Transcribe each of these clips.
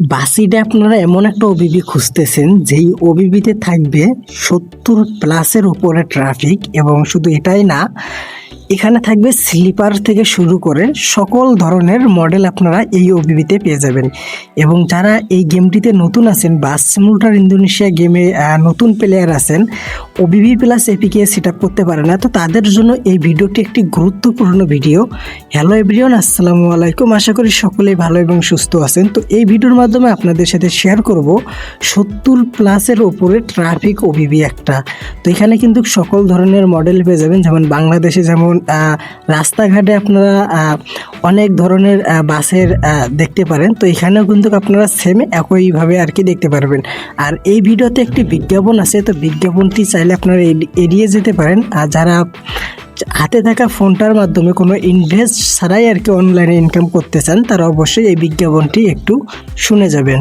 বাসিটা আপনারা এমন একটা ওবিবি খুঁজতেছেন, যেই ওবিবিতে থাকবে সত্তর প্লাসের উপরে ট্রাফিক এবং শুধু এটাই না এখানে থাকবে স্লিপার থেকে শুরু করে সকল ধরনের মডেল আপনারা এই ওবিবিতে পেয়ে যাবেন। এবং যারা এই গেমটিতে নতুন আছেন বা সিমুলটার ইন্দোনেশিয়া গেমে নতুন প্লেয়ার আছেন, OBB plus APK set up করতে পারে না, তো তাদের জন্য এই ভিডিওটি একটি গুরুত্বপূর্ণ ভিডিও হ্যালো এভরিওয়ান আসসালামু আলাইকুম। আশা করি সকলেই ভালো এবং সুস্থ আছেন। তো এই ভিডিওর মাধ্যমে আপনাদের সাথে শেয়ার করব সত্তর প্লাসের ওপরে ট্রাফিক ওবিবি একটা। তো এখানে কিন্তু সকল ধরনের মডেল পেয়ে যাবেন, যেমন বাংলাদেশে যেমন রাস্তাঘাটে আপনারা অনেক ধরনের বাসের দেখতে পারেন। তো এখানেও কিন্তু আপনারা সেম একইভাবে আর কি দেখতে পারবেন। আর এই ভিডিওতে একটি বিজ্ঞাপন আছে। তো বিজ্ঞাপনটি চাইলে আপনারা এড়িয়ে যেতে পারেন। আর যারা হাতে থাকা ফোনটার মাধ্যমে কোনো ইনভেস্ট ছাড়াই আর কি অনলাইনে ইনকাম করতে চান, তারা অবশ্যই এই বিজ্ঞাপনটি একটু শুনে যাবেন।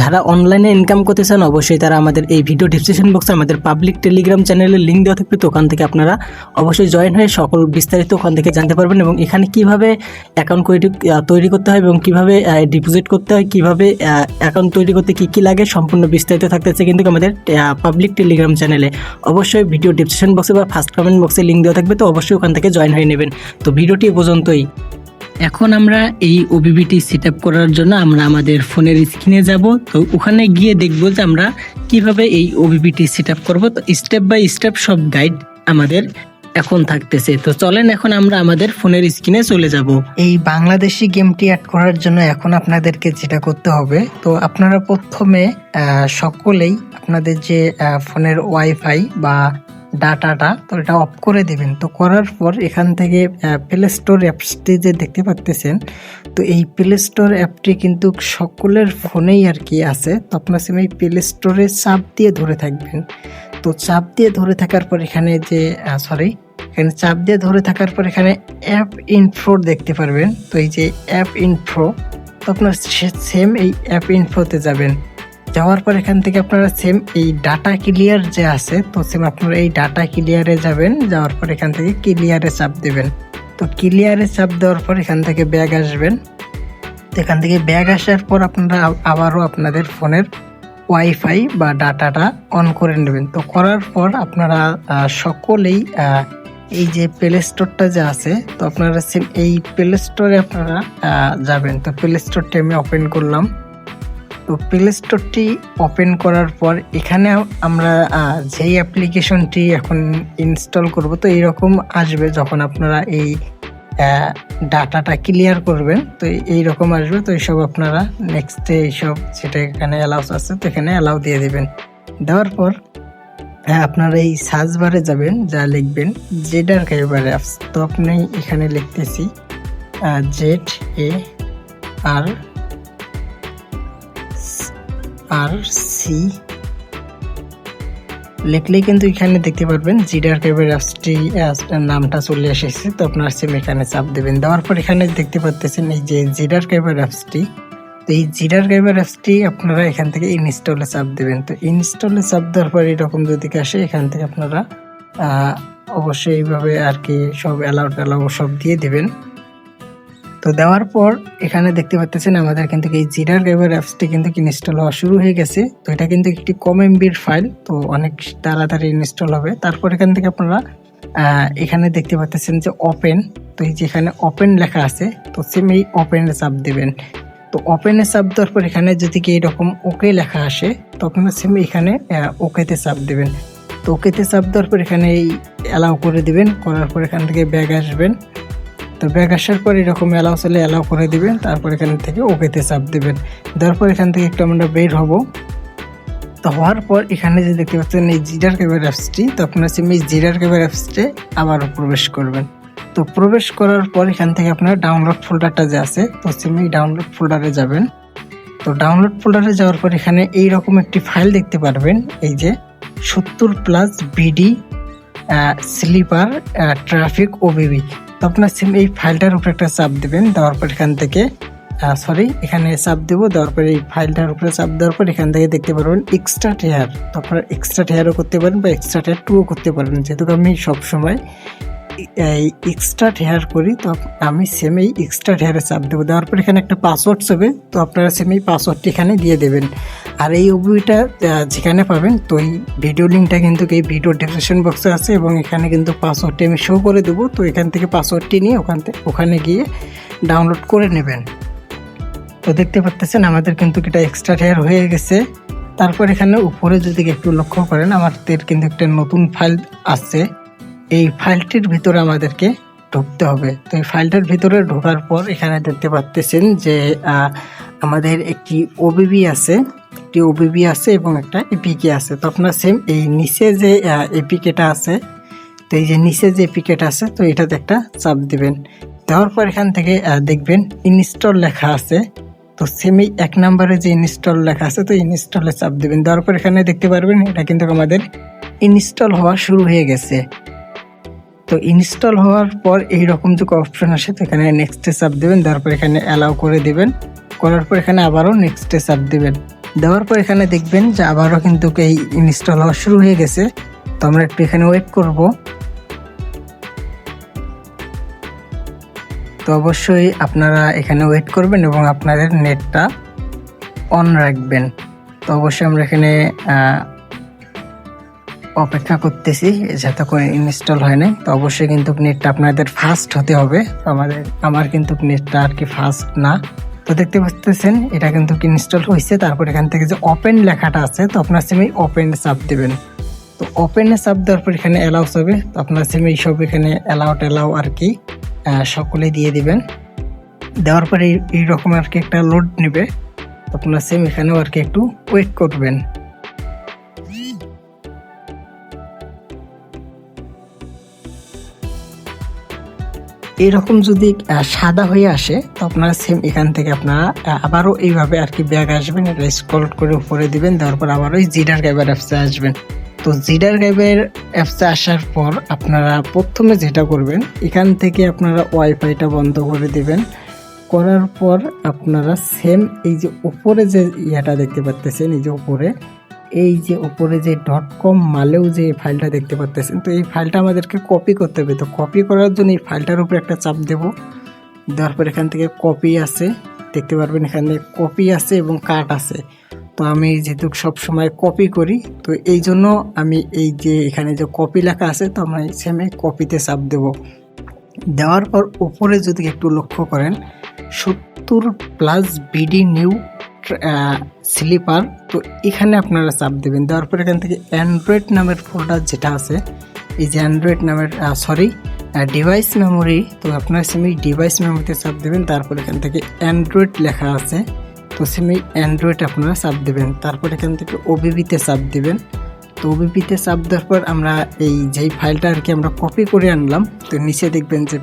যারা অনলাইনে ইনকাম করতে চান, অবশ্যই তারা আমাদের এই ভিডিও ডিসক্রিপশন বক্সে আমাদের পাবলিক টেলিগ্রাম চ্যানেলের লিঙ্ক দেওয়া থাকবে। তো ওখান থেকে আপনারা অবশ্যই জয়েন হয়ে সকল বিস্তারিত ওখান থেকে জানতে পারবেন এবং এখানে কীভাবে অ্যাকাউন্ট তৈরি করতে হয় এবং কীভাবে ডিপোজিট করতে হয়, কীভাবে অ্যাকাউন্ট তৈরি করতে কী কী লাগে সম্পূর্ণ বিস্তারিত থাকতেছে কিন্তু আমাদের পাবলিক টেলিগ্রাম চ্যানেলে অবশ্যই ভিডিও ডিসক্রিপশন বক্সে বা ফার্স্ট কমেন্ট বক্সে লিঙ্ক দেওয়া থাকবে, তো অবশ্যই ওখান থেকে জয়েন হয়ে নেবেন। তো ভিডিওটি পর্যন্তই। এখন আমরা এই ওবিবিটি সেট করার জন্য আমরা আমাদের ফোনের স্ক্রিনে যাব। তো ওখানে গিয়ে দেখব যে আমরা কীভাবে এই ওবিবিটি সেট আপ করব। তো স্টেপ বাই স্টেপ সব গাইড আমাদের এখন থাকতেছে। তো চলেন এখন আমরা আমাদের ফোনের স্ক্রিনে চলে যাব। এই বাংলাদেশি গেমটি অ্যাড করার জন্য এখন আপনাদেরকে যেটা করতে হবে, তো আপনারা প্রথমে সকলেই আপনাদের যে ফোনের ওয়াইফাই বা ডাটাটা, তো এটা অফ করে দেবেন। তো করার পর এখান থেকে প্লে স্টোর অ্যাপসটি যে দেখতে পাচ্তেছেন তো এই প্লে স্টোর অ্যাপটি কিন্তু সকলের ফোনেই আর কি আছে। তো আপনার সিম এই প্লে স্টোরে চাপ দিয়ে ধরে থাকবেন। তো চাপ দিয়ে ধরে থাকার পর এখানে যে সরি এখানে চাপ দিয়ে ধরে থাকার পর এখানে অ্যাপ ইনফ্রো দেখতে পারবেন। তো এই যে অ্যাপ ইনফ্রো তো আপনার সেম এই অ্যাপ ইনফ্রোতে যাবেন। যাওয়ার পর এখান থেকে আপনারা সেম এই ডাটা ক্লিয়ার যে আছে, তো সেম আপনারা এই ডাটা ক্লিয়ারে যাবেন, যাওয়ার পর এখান থেকে ক্লিয়ারে চাপ দেবেন। তো ক্লিয়ারে চাপ দেওয়ার পর এখান থেকে ব্যাগ আসবেন। এখান থেকে ব্যাগ আসার পর আপনারা আবারও আপনাদের ফোনের ওয়াইফাই বা ডাটাটা অন করে নেবেন। তো করার পর আপনারা সকলেই এই যে প্লে স্টোরটা যে আছে, তো আপনারা সেম এই প্লে স্টোরে আপনারা যাবেন। তো প্লে স্টোরটি আমি ওপেন করলাম। তো প্লে স্টোরটি ওপেন করার পর এখানে আমরা যেই অ্যাপ্লিকেশনটি এখন ইনস্টল করব, তো এইরকম আসবে যখন আপনারা এই ডাটাটা ক্লিয়ার করবেন, তো এই রকম আসবে, তো এইসব আপনারা নেক্সটে এইসব যেটা এখানে অ্যালাউস আছে, তো এখানে অ্যালাউ দিয়ে দেবেন। দেওয়ার পর আপনারা এই সার্চ বারে যাবেন, যা লিখবেন জেডার কাইবার অ্যাপস তো আপনি এখানে লিখতেছি জেড এ আর আর সি লিখলেই কিন্তু এখানে দেখতে পারবেন জিডার কেবের অ্যাপসটি নামটা চলে এসেছে। তো আপনার সিম এখানে চাপ দেবেন। দেওয়ার পর এখানে দেখতে পাচ্ছেন এই যে জিডার কেবের অ্যাপসটি তো এই জিডার কেবের অ্যাপসটি আপনারা এখান থেকে ইনস্টলে চাপ দেবেন। তো ইনস্টলে চাপ দেওয়ার পর এরকম যদি আসে, এখান থেকে আপনারা অবশ্যই এইভাবে আর কি সব অ্যালাউ ট্যালাউ সব দিয়ে দিবেন। তো দেওয়ার পর এখানে দেখতে পাচ্ছেন আমাদের কিন্তু এই জিরার গাইবার অ্যাপসটি কিন্তু ইনস্টল হওয়া শুরু হয়ে গেছে। তো এটা কিন্তু একটি কম এমবির ফাইল তো অনেক তাড়াতাড়ি ইনস্টল হবে। তারপর এখান থেকে আপনারা এখানে দেখতে পাচ্ছেন যে ওপেন তো এই যে এখানে ওপেন লেখা আছে, তো সেম এই ওপেনে চাপ দেবেন। তো ওপেনে চাপ দেওয়ার পর এখানে যদি কি এরকম ওকে লেখা আসে, তো আপনারা সেম এখানে ওকেতে চাপ দেবেন। তো ওকেতে চাপ দেওয়ার পর এখানে এই অ্যালাউ করে দিবেন, করার পর এখান থেকে ব্যাগ আসবেন। তো ব্যাগ আসার পর এরকম অ্যালাউ চলে অ্যালাউ করে দিবেন, তারপর এখান থেকে ওকেতে চাপ দেবেন। দেওয়ার পর এখান থেকে একটু আমরা বের হব। তো হওয়ার পর এখানে যে দেখতে পাচ্ছেন এই জিরার ক্যামেরা অ্যাপসটি তো আপনার সিম জিরার ক্যামেরা অ্যাপসটি আবারও প্রবেশ করবেন। তো প্রবেশ করার পর এখান থেকে আপনার ডাউনলোড ফোল্ডারটা যে আছে, তো সিম ডাউনলোড ফোল্ডারে যাবেন। তো ডাউনলোড ফোল্ডারে যাওয়ার পর এখানে এই রকম একটি ফাইল দেখতে পারবেন, এই যে সত্তর plus BD sleeper traffic OBB তো আপনার সিম এই ফাইলটার উপরে একটা চাপ দেবেন, দেওয়ার পর এখান থেকে সরি এখানে চাপ দেবো, দেওয়ার পরে এই ফাইলটার উপরে চাপ দেওয়ার পর এখান থেকে দেখতে পারবেন এক্সট্রা টেয়ার তো আপনারা এক্সট্রা টেয়ারও করতে পারেন বা এক্সট্রা টেয়ার টুও করতে পারেন। যেহেতু আমি সবসময় এক্সট্রা হেয়ার করি, তো আমি সেম এই এক্সট্রা হেয়ারে চাপ দেবো। দেওয়ার পর এখানে একটা পাসওয়ার্ড হবে তো আপনারা সেম এই পাসওয়ার্ডটি এখানে দিয়ে দেবেন। আর এই ওবিটা যেখানে পাবেন, তো এই ভিডিও লিঙ্কটা কিন্তু এই ভিডিও ডিসক্রিপশন বক্সে আছে এবং এখানে কিন্তু পাসওয়ার্ডটি আমি শো করে দেবো। তো এখান থেকে পাসওয়ার্ডটি নিয়ে ওখান থেকে ওখানে গিয়ে ডাউনলোড করে নেবেন। তো দেখতে পাচ্ছেন আমাদের কিন্তু এটা এক্সট্রা হেয়ার হয়ে গেছে। তারপর এখানে উপরে যদি একটু লক্ষ্য করেন, আমাদের কিন্তু একটা নতুন ফাইল আছে এই ফাইলটির ভিতরে আমাদেরকে ঢুকতে হবে। তো এই ফাইলটার ভিতরে ঢোকার পর এখানে দেখতে পাচ্তেছেন যে আমাদের একটি ওবিবি আছে, একটি ওবিবি আছে এবং একটা এপিকে আছে। তো আপনার সেম এই নিচে যে এপিকেটা আছে, তো এই যে নিচে যে এপিকেটা আছে, তো এটাতে একটা চাপ দিবেন। দেওয়ার পর এখান থেকে দেখবেন ইনস্টল লেখা আছে। তো সেম এক নম্বরে যে ইনস্টল লেখা আছে, তো ইনস্টলে চাপ দিবেন। দেওয়ার পর এখানে দেখতে পারবেন, এটা কিন্তু আমাদের ইনস্টল হওয়া শুরু হয়ে গেছে। তো ইনস্টল হওয়ার পর এই রকম যে অপশন আসে, তো এখানে নেক্সটে চাপ দেবেন তারপর এখানে অ্যালাউ করে দিবেন। করার পর এখানে আবারও নেক্সটে চাপ দিবেন। দেওয়ার পর এখানে দেখবেন যে আবারও কিন্তু এই ইনস্টল হওয়া শুরু হয়ে গেছে। তো আমরা একটু এখানে ওয়েট করব। তো অবশ্যই আপনারা এখানে ওয়েট করবেন এবং আপনাদের নেটটা অন রাখবেন। তো অবশ্যই আমরা এখানে অপেক্ষা করতেছি যাতে করে ইনস্টল হয় নাই, তো অবশ্যই কিন্তু নেটটা আপনাদের ফাস্ট হতে হবে। আমাদের, আমার কিন্তু নেটটা আর কি ফাস্ট না। তো দেখতে পাচ্ছেন, এটা কিন্তু ইনস্টল হয়েছে, তারপর এখান থেকে যে ওপেন লেখাটা আছে, তো আপনার সিমে ওপেন চাপ দেবেন। তো ওপেনে চাপ দেওয়ার পর এখানে অ্যালাউস হবে, তো আপনার সিমে এইসব এখানে অ্যালাউ আর কি সকলে দিয়ে দিবেন। দেওয়ার পরে এই- এইরকম আর কি একটা লোড নেবে আপনার সিম এখানেও আর কি একটু ওয়েট করবেন। এরকম যদি সাদা হয়ে আসে, তো আপনারা সেম এখান থেকে আপনারা আবারও এইভাবে আর কি ব্যাগ আসবেন, এটা স্ক্রল করে উপরে দিবেন, দেওয়ার পর আবার ওই জিডার গাইবার অ্যাপসে আসবেন। তো জিডার গাইবের অ্যাপসে আসার পর আপনারা প্রথমে যেটা করবেন, এখান থেকে আপনারা ওয়াইফাইটা বন্ধ করে দিবেন। করার পর আপনারা সেম এই যে উপরে যে ইয়াটা দেখতে পাচ্তেছেন এই যে উপরে এই যে উপরে যে ডট কম মালেও যে এই ফাইলটা দেখতে পাচ্তেছেন তো এই ফাইলটা আমাদেরকে কপি করতে হবে। তো কপি করার জন্য এই ফাইলটার উপরে একটা চাপ দেব। দেওয়ার পর এখান থেকে কপি আছে, দেখতে পারবেন এখানে কপি আছে এবং কাট আছে। তো আমি যেহেতু সব সময় কপি করি, তো এই জন্য আমি এই যে এখানে যে কপি লেখা আছে, তো আমি সেমে কপিতে চাপ দেব। দেওয়ার পর উপরে যদি একটু লক্ষ্য করেন, সত্তর প্লাস বিডি নিউ স্লিপার। তো এখানে আপনারা চাপ দেবেন। দেওয়ার পর এখান থেকে অ্যান্ড্রয়েড নামের ফোল্ডার যেটা আছে, এই যে অ্যান্ড্রয়েড নামের সরি ডিভাইস মেমোরি তো আপনার সিমি ডিভাইস মেমোরিতে চাপ দেবেন। তারপর এখান থেকে অ্যান্ড্রয়েড লেখা আছে। তো সিমি অ্যান্ড্রয়েড আপনারা চাপ দেবেন। তারপর এখান থেকে ওবিবিতে চাপ দেবেন। তো ওবিপিতে চাপ দেওয়ার পর আমরা এই যেই ফাইলটা আর কি আমরা কপি করে আনলাম, তো নিচে দেখবেন যে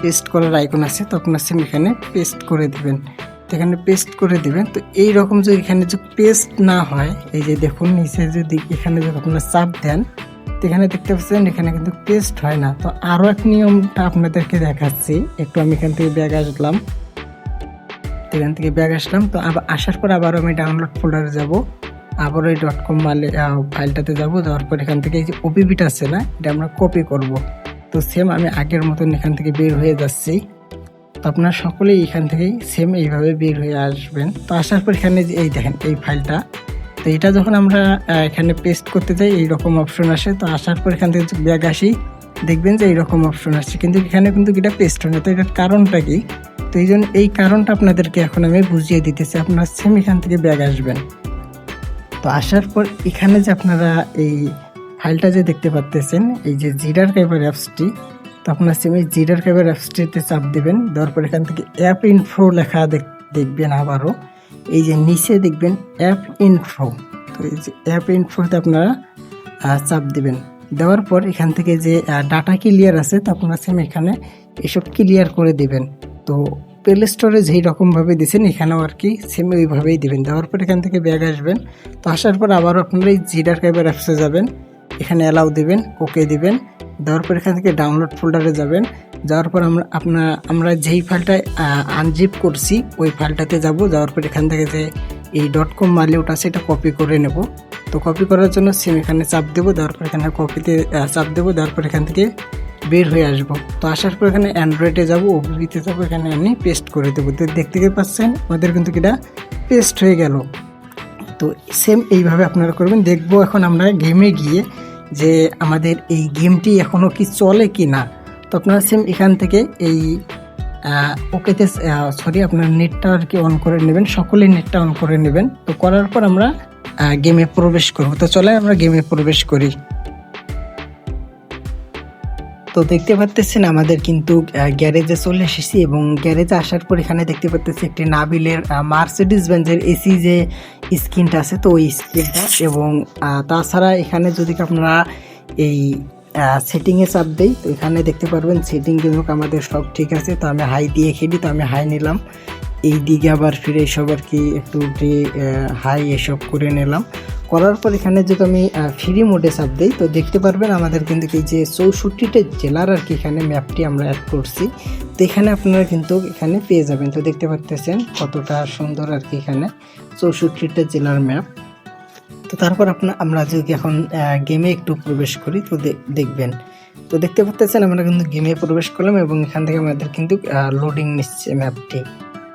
পেস্ট করার আইকন আছে তো আপনার সিম এখানে পেস্ট করে দিবেন। এখানে পেস্ট করে দিবেন। তো এই রকম যদি এখানে যে পেস্ট না হয়, এই যে দেখুন, নিচে যদি এখানে যদি আপনার চাপ দেন, তো এখানে দেখতে পাচ্ছেন, এখানে কিন্তু পেস্ট হয় না। তো আরও এক নিয়মটা আপনাদেরকে দেখাচ্ছি। একটু আমি এখান থেকে ব্যাগ আসলাম। এখান থেকে ব্যাগ আসলাম। তো আবার আসার পর আবার আমি ডাউনলোড ফোল্ডারে যাব। আবার ওই ডট কম মালে ফাইলটাতে যাব। যাওয়ার পর এখান থেকে এই যে ওপিপিটা আছে না, এটা আমরা কপি করব। তো সেম আমি আগের মতন এখান থেকে বের হয়ে যাচ্ছি। আপনারা সকলেই এখান থেকেই সেম এইভাবে বের হয়ে আসবেন। তো আসার পর এখানে এই দেখেন, এই ফাইলটা তো এটা যখন আমরা এখানে পেস্ট করতে যাই, এইরকম অপশন আসে। তো আসার পর এখান থেকে ব্যাগ আসি, দেখবেন যে এইরকম অপশন আসছে। কিন্তু এখানে কিন্তু এটা পেস্ট হয় না। তো এটার কারণটা কি? তো এই জন্য এই কারণটা আপনাদেরকে এখন আমি বুঝিয়ে দিতেছি, আপনারা সেম এখান থেকে ব্যাগ আসবেন। তো আসার পর এখানে যে আপনারা এই ফাইলটা যে দেখতে পাচ্তেছেন এই যে জিডার কাইবার অ্যাপসটি তো আপনার সিমে জিডার কাইবার অ্যাপসটিতে চাপ দেবেন। দেওয়ার পর এখান থেকে অ্যাপ ইনফ্রো লেখা দেখ- দেখবেন আবারও। এই যে নিচে দেখবেন অ্যাপ ইনফ্রো তো এই যে অ্যাপ ইনফ্রোতে আপনারা চাপ দেবেন। দেওয়ার পর এখান থেকে যে ডাটা ক্লিয়ার আছে, তো আপনারা সেম এখানে এসব ক্লিয়ার করে দেবেন। তো প্লে স্টোরে যেই রকমভাবে দিয়েছেন এখানেও আর কি সেম ওইভাবেই দেবেন। দেওয়ার পর এখান থেকে ব্যাগ আসবেন। তো আসার পর আবারও আপনারা এই জিডার কাইবার অ্যাপসে যাবেন। এখানে অ্যালাউ দিবেন ওকে দিবেন। দেওয়ার পর এখান থেকে ডাউনলোড ফোল্ডারে যাবেন। যাওয়ার পর আমরা আপনার আমরা যেই ফাইলটা আনজিপ করছি, ওই ফাইলটাতে যাব। যাওয়ার পর এখান থেকে যে এই. ডট কম মালে ওটা সেটা কপি করে নেব। তো কপি করার জন্য সিম এখানে চাপ দেবো। দেওয়ার পর এখানে কপিতে চাপ দেবো। দেওয়ার পর এখান থেকে বের হয়ে আসব। তো আসার পর এখানে অ্যান্ড্রয়েডে যাব। ওবিবিতে যাব। এখানে আমি পেস্ট করে দেবো। তো দেখতে পাচ্ছেন? আমাদের কিন্তু এটা পেস্ট হয়ে গেল। তো সেম এইভাবে আপনারা করবেন। দেখব এখন আমরা গেমে গিয়ে যে আমাদের এই গেমটি এখনও কি চলে কি না তো আপনার সেম এখান থেকে এই ওকেতে সরি আপনার নেটটা আর কি অন করে নেবেন, সকলেই নেটটা অন করে নেবেন। তো করার পর আমরা গেমে প্রবেশ করব। তো চলে আমরা গেমে প্রবেশ করি। তো দেখতে পাচ্ছেন আমাদের কিন্তু গ্যারেজে চলে এসেছি এবং গ্যারেজে আসার পর এখানে দেখতে পাচ্ছি একটি নাবিলের মার্সিডিস বেঞ্জের এসি যে স্ক্রিনটা আছে, তো ওই স্ক্রিনটা এবং তাছাড়া এখানে যদি আপনারা এই সেটিংয়ে চাপ দেই, তো এখানে দেখতে পারবেন সেটিং কিন্তু আমাদের সব ঠিক আছে, তো আমি হাই দিয়ে খেলি, তো আমি হাই নিলাম। এই দিকে আবার ফিরে এসব আর কি একটু হাই এসব করে নিলাম। করার পর এখানে যদি আমি ফ্রি মোডে চাপ দিই, তো দেখতে পারবেন আমাদের কিন্তু এই যে চৌষট্টিটা জেলার আর কি এখানে ম্যাপটি আমরা অ্যাড করছি। তো এখানে আপনারা কিন্তু এখানে পেয়ে যাবেন। তো দেখতে পাচ্তেছেন কতটা সুন্দর আর কি এখানে চৌষট্টিটা জেলার ম্যাপ তো তারপর আপনার আমরা যদি এখন গেমে একটু প্রবেশ করি, তো দেখবেন। তো দেখতে পাচ্ছেন আমরা কিন্তু গেমে প্রবেশ করলাম এবং এখান থেকে আমাদের কিন্তু লোডিং নিচ্ছে ম্যাপটি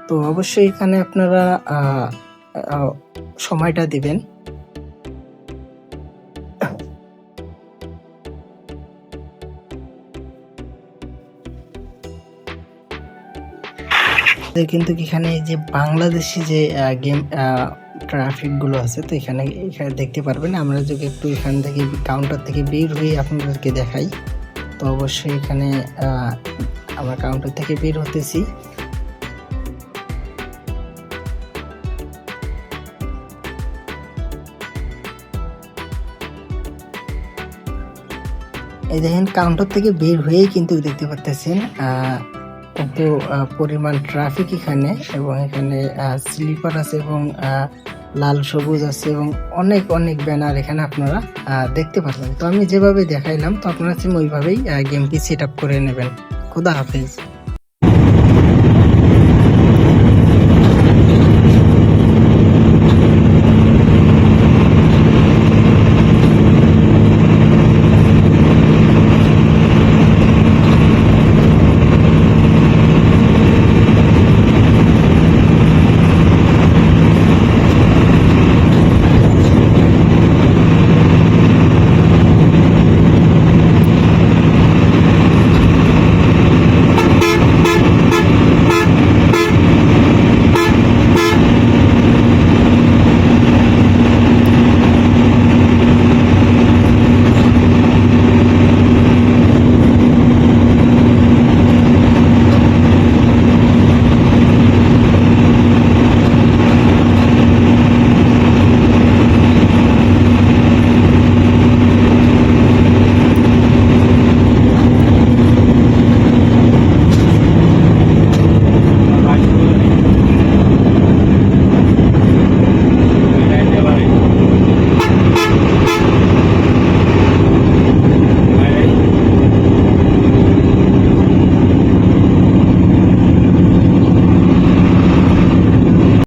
তো অবশ্যই এখানে আপনারা সময়টা দিবেন। কিন্তু এখানে যে বাংলাদেশি যে গেম ট্রাফিকগুলো আছে তো এখানে এখানে দেখতে পারবেন। আমরা যদি একটু এখান থেকে কাউন্টার থেকে বের হয়ে আপনাদেরকে দেখাই তো অবশ্যই এখানে আমরা কাউন্টার থেকে বের হতেছি। এই দেখেন কাউন্টার থেকে বের হয়েই কিন্তু দেখতে আহ, কিন্তু পরিমাণ ট্রাফিক এখানে এবং এখানে স্লিপার আছে এবং লাল সবুজ আছে এবং অনেক অনেক ব্যানার এখানে আপনারা দেখতে পারবেন তো আমি যেভাবে দেখাইলাম, তো আপনারা সেম ওইভাবেই গেমটি সেট আপ করে নেবেন। খুদা হাফেজ।